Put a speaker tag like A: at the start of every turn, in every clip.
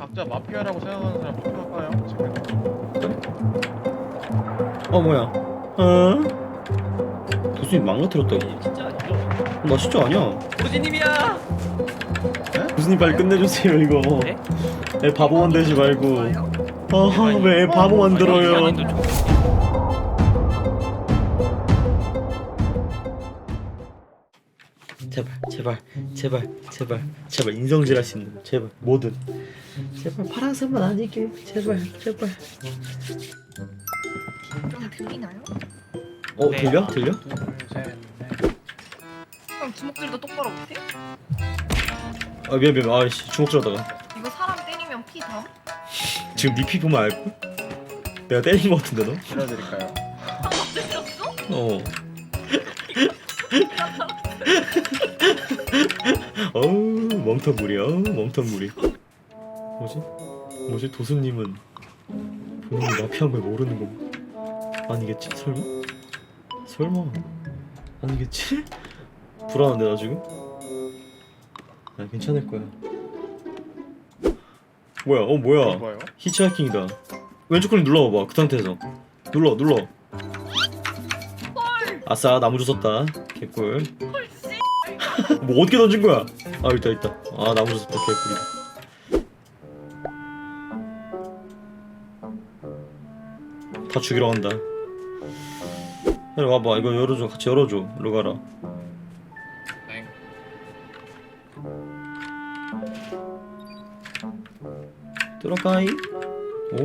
A: 각자 마피아라고 생각하는 사람 투표할까요?
B: 어 뭐야? 어? 교수님 망가뜨렸다고?
C: 진짜 아니죠?
B: 나 진짜 아니야.
C: 오지님이야.
B: 교수님 빨리 끝내주세요 이거.
C: 네?
B: 애 바보 만들지 말고. 아왜 애 바보 만들어요? 제발 제발 제발 제발 제발 인성질 할수 있는 놈. 제발 뭐든 제발 파란색만 아니게 제발 제발
D: 좀 들리나요?
B: 어
C: 네.
B: 들려 들려
A: 둘셋넷
D: 그럼 주먹질도 똑바로 못해?
B: 아 미안 미안 아씨 주먹 쥐었다가
D: 이거 사람 때리면 피 다?
B: 지금 니피 보면 알고 내가 때린 거 같은데 너
A: 들려드릴까요?
D: 한번 때렸어?
B: 어. 어우 멍텅구리 어우 멍텅구리. 뭐지? 뭐지? 도수님은 본인이 마피아인 걸 모르는 건가 아니겠지? 설마? 설마? 아니겠지? 불안한데 나 지금? 나 괜찮을 거야. 뭐야? 어 뭐야? 히치하이킹이다. 왼쪽 클릭 눌러봐봐 그 상태에서. 눌러 눌러. 아싸 나무 주웠다. 개꿀 뭐 어떻게 던진 거야? 아 있다 있다. 아 나무 주웠다 개꿀이다 다 죽이러 간다. 야 와봐. 이거 열어줘. 같이 열어줘. 일로 가라.
A: 땡.
B: 들어가이. 오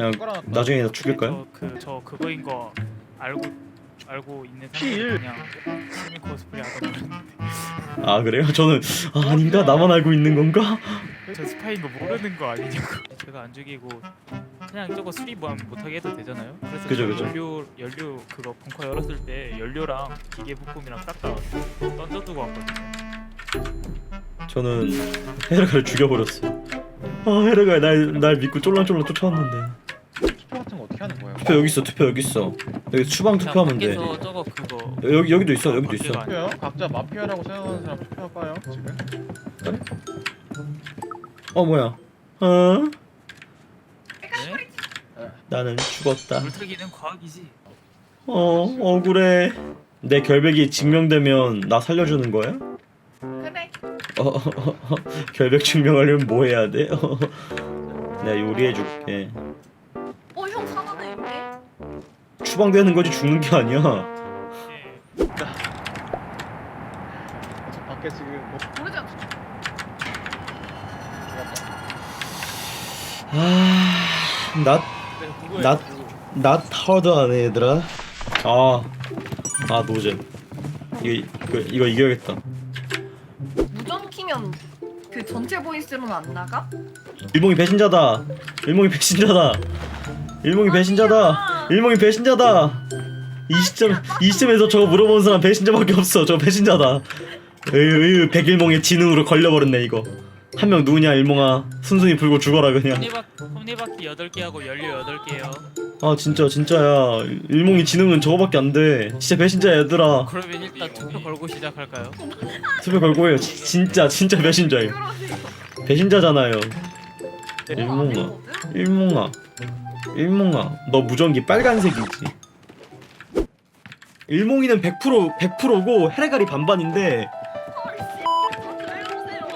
B: 그냥 나중에 나 죽일까요?
C: 그저 그거인 거 알고 알고 있는
A: 필.
C: 사람들 그냥 시민 코스프레 하던 거였는데
B: 아 그래요? 저는 아, 아닌가? 나만 알고 있는 건가?
C: 저 스파인 거 모르는 거 아니냐고 제가 안 죽이고 그냥 저거 수리 뭐 못하게 해도 되잖아요 그래서
B: 그죠,
C: 저
B: 그죠.
C: 연료 연료 그거 벙커 열었을 때 연료랑 기계 부품이랑 싹 다 던져두고 왔거든요
B: 저는 헤르가를 죽여버렸어. 아 헤르가 날, 날 믿고 쫄랑쫄랑 쫓아왔는데.
A: 투표 같은 거 어떻게 하는 거예요?
B: 투표 여기 있어. 투표 여기 있어. 여기 추방 투표하면 돼.
C: 밖에서 저거 그거
B: 여기 여기도 있어. 여기도 있어.
A: 투표요? 각자 마피아라고 생각하는 사람 투표할까요? 지금
B: 어 뭐야? 어?
C: 네?
B: 나는 죽었다.
C: 물트기는 과학이지
B: 어 억울해. 내 결백이 증명되면 나 살려주는 거야?
D: 그래
B: 어, 어, 어, 어. 결백 증명하려면 뭐 해야 돼? 어. 내가 요리해줄게. 추방되는 거지 죽는 게 아니야.
C: 네.
A: 저 밖에 지금 뭐
D: 아,
B: 나 나- 나 하드하네 얘들아. 아, 아 노잼. 이거 이거, 이거 이겨야겠다.
D: 무전 키면 그 전체 보이스로는 안 나가?
B: 일몽이 배신자다. 일몽이 배신자다. 일몽이 배신자다. 일몽이 배신자다. 이 시점 이 시점에서 저거 물어보는 사람 배신자밖에 없어. 저 배신자다. 으유 백일몽의 지능으로 걸려버렸네 이거. 한 명 누구냐 일몽아. 순순히 불고 죽어라 그냥.
C: 톱니바퀴 톱니바퀴 8개 하고 연료 8개요
B: 아 진짜 진짜야. 일몽이 지능은 저거밖에 안 돼. 진짜 배신자야 얘들아.
C: 그러면 일단 투표 걸고 시작할까요?
B: 투표 걸고 해요. 지- 진짜 진짜 배신자예요. 배신자잖아요.
D: 어,
B: 일몽아. 일몽아. 일몽아. 너 무전기 빨간색이지. 일몽이는 100% 100%고 헤레갈이 반반인데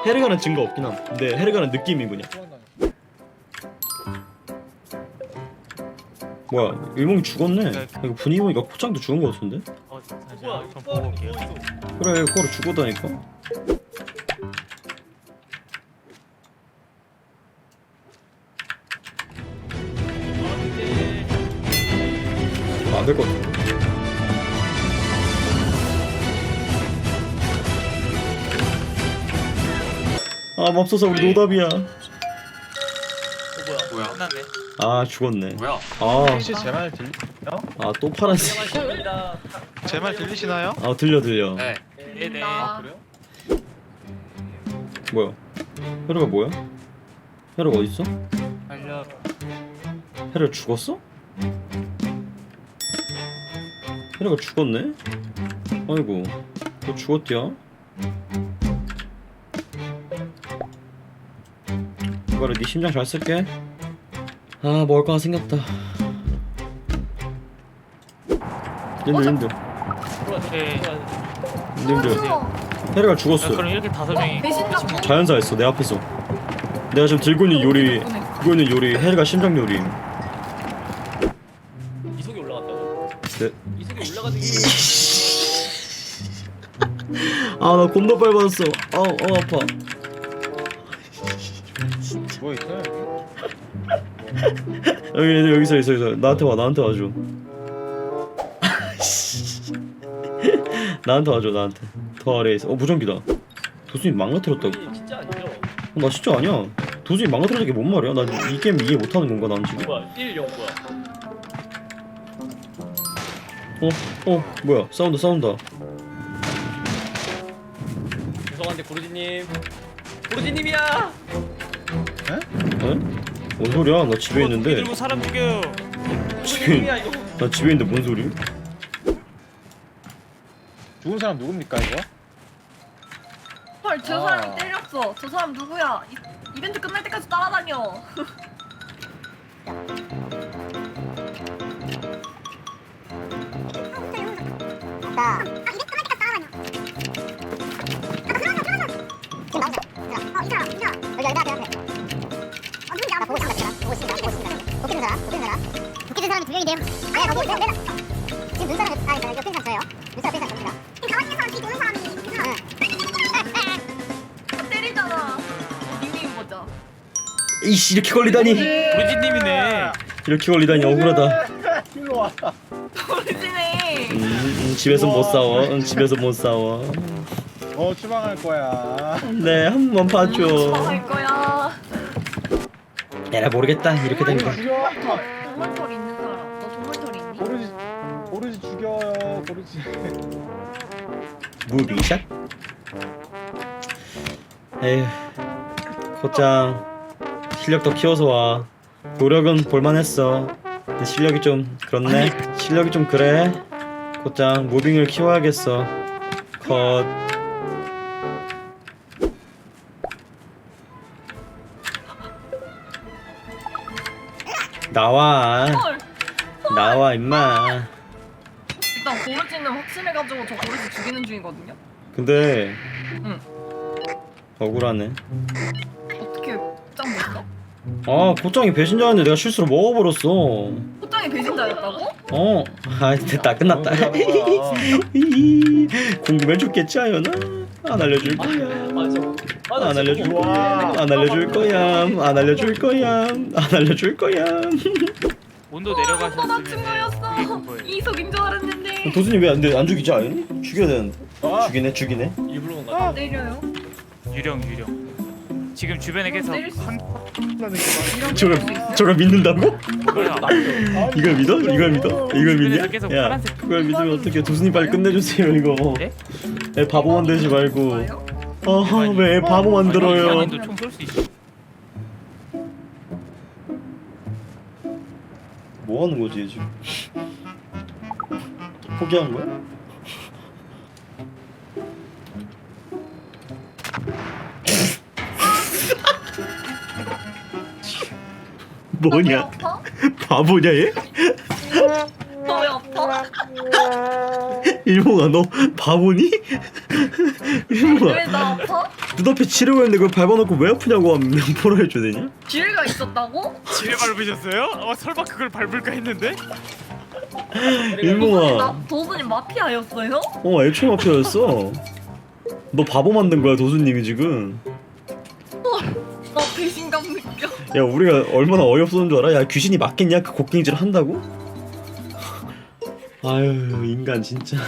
B: 헤레갈은 증거 없긴 함. 근데 헤레갈은 느낌이 그냥. 뭐야? 일몽이 죽었네. 이거 분위기 보니까 포장도 죽은 거 같은데?
C: 어 보고 올게요
B: 그래, 코로 죽었다니까. 안 될 것 같아. 아 맙소사 우리 노답이야
E: 뭐야?
C: 끝났네.
B: 아 죽었네
E: 뭐야?
A: 혹시 제 말 들리?
B: 아 또 파란색
A: 제말 들리시나요?
B: 아 들려 들려
E: 네.
C: 네네.
D: 아,
A: 그래요?
B: 뭐야 헤르가 뭐야? 헤르가 어딨어?
C: 알려.
B: 헤르가 죽었어? 헤르가 죽었네? 아이고 너 죽었디야? 이거를 네 심장 잘 쓸게 아 먹을 거 생겼다 님들 님들
C: 네.
B: 님들. 헤르가
C: 야,
B: 죽었어
C: 그럼 이렇게 다섯 명이
D: 뭐?
B: 자연사했어 내 앞에서 내가 지금 들고 있는 요리 그거 있는 요리 헤르가 심장 요리
F: 이
B: 아나 겁나 빨 받았어. 아우 아 아파.
A: 뭐 있어요?
B: 여기 여기서 있어 있어 나한테 와 나한테 와줘. 나한테 와줘 나한테. 더 아래에 있어. 어 무전기다. 도수님 망가뜨렸다고.
F: 진짜 아니죠?
B: 어, 나 진짜 아니야. 도수님 망가뜨렸다는 게뭔 말이야? 나이 게임 이해 못하는 건가 난 지금?
F: 뭐야 1, 0 뭐야?
B: 어? 어 뭐야? 싸운다 싸운다
F: 죄송한데 고르지님 고르지님이야!
B: 에? 뭔 소리야 나 집에
C: 어,
B: 있는데
C: 들고 사람 죽여.
B: 집에
F: 고르지님이야 이거
B: 나 집에 있는데 뭔 소리
A: 죽은 사람 누굽니까 이거?
D: 헐, 저
A: 아.
D: 사람이 때렸어. 저 사람 누구야? 이, 이벤트 끝날 때까지 따라다녀.
G: 도끼 든 사람이 두 명인데요. 아니 거기 내가 지금 눈 사람 아니 옆에 사람 저예요. 눈 사람 옆에 사람 접니다. 가만히 있는 사람 뒤 도는 사람이
D: 때리잖아. 닉네임 보자.
B: 이씨 이렇게 걸리다니
C: 우리지님이네.
B: 이렇게 걸리다니 억울하다
A: 일로 와.
D: 모르지네.
B: 음, 음, 집에서 못 싸워 응, 집에서 못 싸워
A: 어 추방할 거야.
B: 네 한 번 봐줘
D: 할 거야.
B: 에라 모르겠다 이렇게 된 거
A: 죽여.
D: 동물털 있는 사람. 너 동물털 있니?
A: 고르지 고르지 죽여요. 고르지.
B: 무비샷? 에휴 곧장 실력 더 키워서 와 노력은 볼만했어 근데 실력이 좀 그렇네 실력이 좀 그래 곧장 무빙을 키워야겠어 컷 나와
D: 헐.
B: 나와 임마
D: 일단 고르지는 확신해가지고 저 고르지 죽이는 중이거든요.
B: 근데
D: 응.
B: 억울하네
D: 어떻게 짱 못어?
B: 아 곧장이 배신자였는데 내가 실수로 먹어버렸어
D: 호짱이 배신자였다고?
B: 어, 아 됐다 끝났다. 궁금해 죽겠지 아연아? 안 알려줄 거야.
F: 아,
B: 안 알려줄 거야. 안 알려줄 거야. 안 알려줄 거야. 안 알려줄 거야.
C: 온도
D: 나
C: 내려가셨으면.
D: 이석인 줄 알았는데.
B: 도순이 왜안 돼? 안 죽이지 아연이? 죽여야 되는데.
A: 아.
B: 죽이네, 죽이네.
F: 일부러 같아
D: 때려요.
C: 유령 유령. 지금 주변에 계속 수한
B: 저걸 저걸 믿는다고? 이걸 믿어? 이걸 믿어? 이걸 믿냐?
C: 계속
B: 야,
C: 파란색.
B: 그걸 믿으면 어떻게? 도순이 빨리 끝내주세요 이거.
C: 네?
B: 애 바보 만들지 말고.
D: 뭐예요?
B: 아, 왜애 바보 만들어요?
C: 아닌도 총쏠 수 있어.
B: 뭐 하는 거지 지금? 포기한 거야? 뭐냐? 바보냐 얘?
D: 너왜 아파?
B: 일몽아 너 바보니? 일몽아
D: 왜나 아파?
B: 눈앞에 치려고 했는데 그걸 밟아놓고 왜 아프냐고 하면 뭐라 해줘야 되냐?
D: 기회가 있었다고?
C: 지뢰 밟으셨어요? 어 설마 그걸 밟을까 했는데.
B: 일몽아
D: 나 도수님 마피아였어요?
B: 어 애초에 마피아였어 너 바보 만든 거야 도수님이 지금
D: 나 배신감 느껴.
B: 야 우리가 얼마나 어이없었는 줄 알아? 야 귀신이 맞겠냐? 그 곡괭이질 한다고? 아유 인간 진짜.